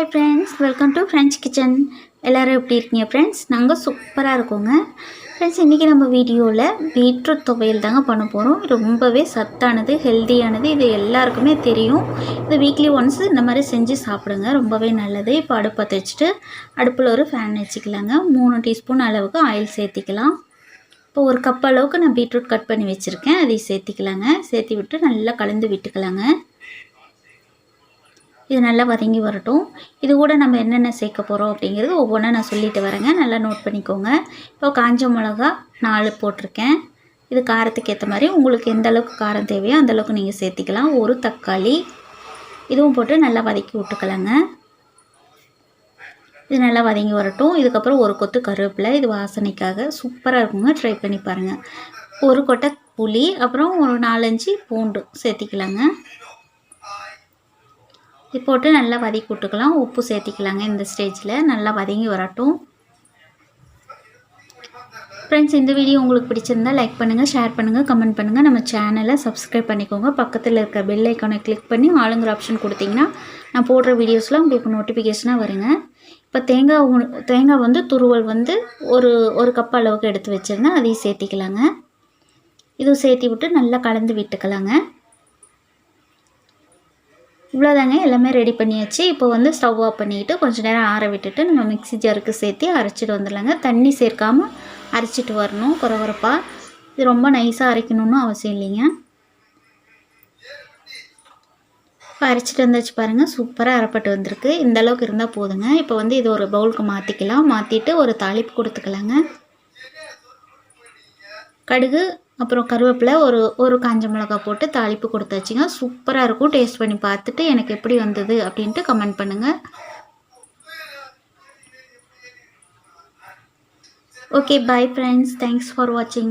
Hi friends welcome to French kitchen எல்லோரும் எப்படி இருக்கீங்க ஃப்ரெண்ட்ஸ் நாங்கள் சூப்பராக இருக்கோங்க. ஃப்ரெண்ட்ஸ் இன்றைக்கி நம்ம வீடியோவில் பீட்ரூட் துவையல் தாங்க பண்ண போகிறோம் ரொம்பவே சத்தானது ஹெல்த்தியானது இது எல்லாருக்குமே தெரியும். இது வீக்லி ஒன்ஸ் இந்த மாதிரி செஞ்சு சாப்பிடுங்க. ரொம்பவே நல்லது. இப்போ அடுப்பை வச்சுட்டு அடுப்பில் ஒரு ஃபேன் வச்சுக்கலாங்க. மூணு டீஸ்பூன் அளவுக்கு ஆயில் சேர்த்திக்கலாம். இப்போ ஒரு கப் அளவுக்கு நான் பீட்ரூட் கட் பண்ணி வச்சுருக்கேன். அதையும் சேர்த்திக்கலாங்க. சேர்த்தி விட்டு நல்லா கலந்து விட்டுக்கலாங்க. இது நல்லா வதங்கி வரட்டும். இது கூட நம்ம என்னென்ன சேர்க்க போகிறோம் அப்படிங்கிறது ஒவ்வொன்றா நான் சொல்லிட்டு வரேங்க. நல்லா நோட் பண்ணிக்கோங்க. இப்போ காஞ்ச மிளகா நாலு போட்டிருக்கேன். இது காரத்துக்கு ஏற்ற மாதிரி உங்களுக்கு எந்த அளவுக்கு காரம் தேவையோ அந்தளவுக்கு நீங்கள் சேர்த்திக்கலாம். ஒரு தக்காளி. இதுவும் போட்டு நல்லா வதக்கி விட்டுக்கலாங்க. இது நல்லா வதங்கி வரட்டும். இதுக்கப்புறம் ஒரு கொத்து கருவேப்பிலை. இது வாசனைக்காக சூப்பராக இருக்குங்க. ட்ரை பண்ணி பாருங்கள் ஒரு கொட்டை புளி அப்புறம் ஒரு நாலஞ்சு பூண்டு சேர்த்திக்கலாங்க. இது போட்டு நல்லா வதக்கி விட்டுக்கலாம் உப்பு சேர்த்திக்கலாங்க இந்த ஸ்டேஜில். நல்லா வதங்கி வரட்டும். ஃப்ரெண்ட்ஸ் இந்த வீடியோ உங்களுக்கு பிடிச்சிருந்தால் லைக் பண்ணுங்கள் ஷேர் பண்ணுங்கள் கமெண்ட் பண்ணுங்கள் நம்ம சேனலை சப்ஸ்கிரைப் பண்ணிக்கோங்க. பக்கத்தில் இருக்க பெல் ஐக்கானை கிளிக் பண்ணி ஆளுங்கிற ஆப்ஷன் கொடுத்தீங்கன்னா நான் போடுற வீடியோஸ்லாம் உங்களுக்கு நோட்டிஃபிகேஷனாக வருங்க. இப்போ தேங்காய் தேங்காய் வந்து துருவல் வந்து ஒரு ஒரு கப் அளவுக்கு எடுத்து வச்சுருந்தேன். அதையும் சேர்த்திக்கலாங்க. இதுவும் சேர்த்தி விட்டு நல்லா கலந்து விட்டுக்கலாங்க. இவ்வளோதாங்க எல்லாமே ரெடி பண்ணியாச்சு. இப்போ வந்து ஸ்டவ் ஆஃப் பண்ணிக்கிட்டு கொஞ்சம் நேரம் ஆற விட்டுட்டு நம்ம மிக்சி ஜாருக்கு சேர்த்து அரைச்சிட்டு வந்துடலாங்க. தண்ணி சேர்க்காமல் அரைச்சிட்டு வரணும் குறகுறப்பாக இது ரொம்ப நைஸாக அரைக்கணும்னு அவசியம் இல்லைங்க. இப்போ அரைச்சிட்டு வந்தாச்சு பாருங்கள் சூப்பராக அரைப்பட்டு வந்திருக்கு. இந்த அளவுக்கு இருந்தால் போதுங்க. இப்போ வந்து இது ஒரு பவுலுக்கு மாற்றிக்கலாம் மாற்றிட்டு ஒரு தாளிப்பு கொடுத்துக்கலாங்க. கடுகு அப்புறம் கருவேப்பிலை ஒரு ஒரு காஞ்ச மிளகா போட்டு தாளிப்பு கொடுத்தாச்சுங்க சூப்பராக இருக்கும். டேஸ்ட் பண்ணி பார்த்துட்டு எனக்கு எப்படி வந்தது அப்படின்ட்டு கமெண்ட் பண்ணுங்கள் okay bye friends thanks for வாட்சிங்